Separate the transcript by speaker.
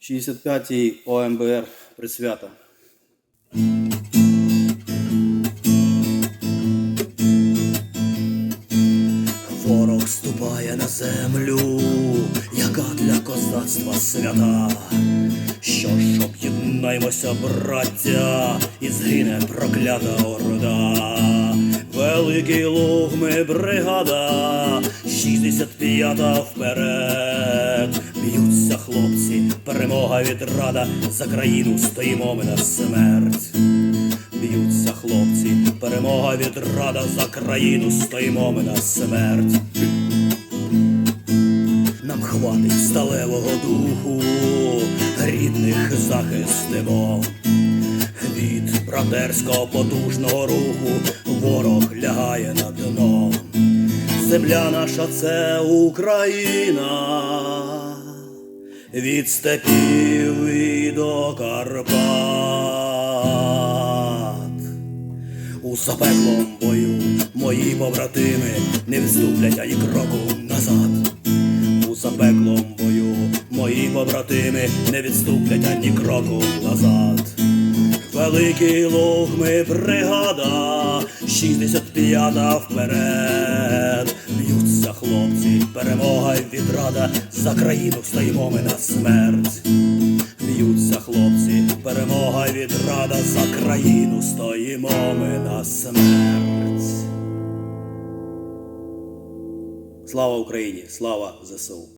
Speaker 1: 65-й ОМБР присвята.
Speaker 2: Ворог ступає на землю, яка для козацтва свята. Що ж об'єднаймося, браття, і згине проклята орда. Великий луг ми бригада, 65-та вперед. Б'ються хлопці, перемога відрада, за країну стоїмо ми на смерть. Б'ються хлопці, перемога відрада, за країну стоїмо ми на смерть. Нам хватить сталевого духу, рідних захистимо. Від братерського потужного руху ворог лягає на дно. Земля наша це Україна, від степів і до Карпат. У запеклом бою мої побратими не вступлять ані кроку назад. У запеклом бою мої побратими не відступлять ані кроку назад. Великий луг ми бригада, 65-та вперед. Хлопці, перемога й відрада, за країну стоїмо ми на смерть. Б'ються хлопці, перемога й відрада, за країну стоїмо ми на смерть.
Speaker 1: Слава Україні! Слава ЗСУ!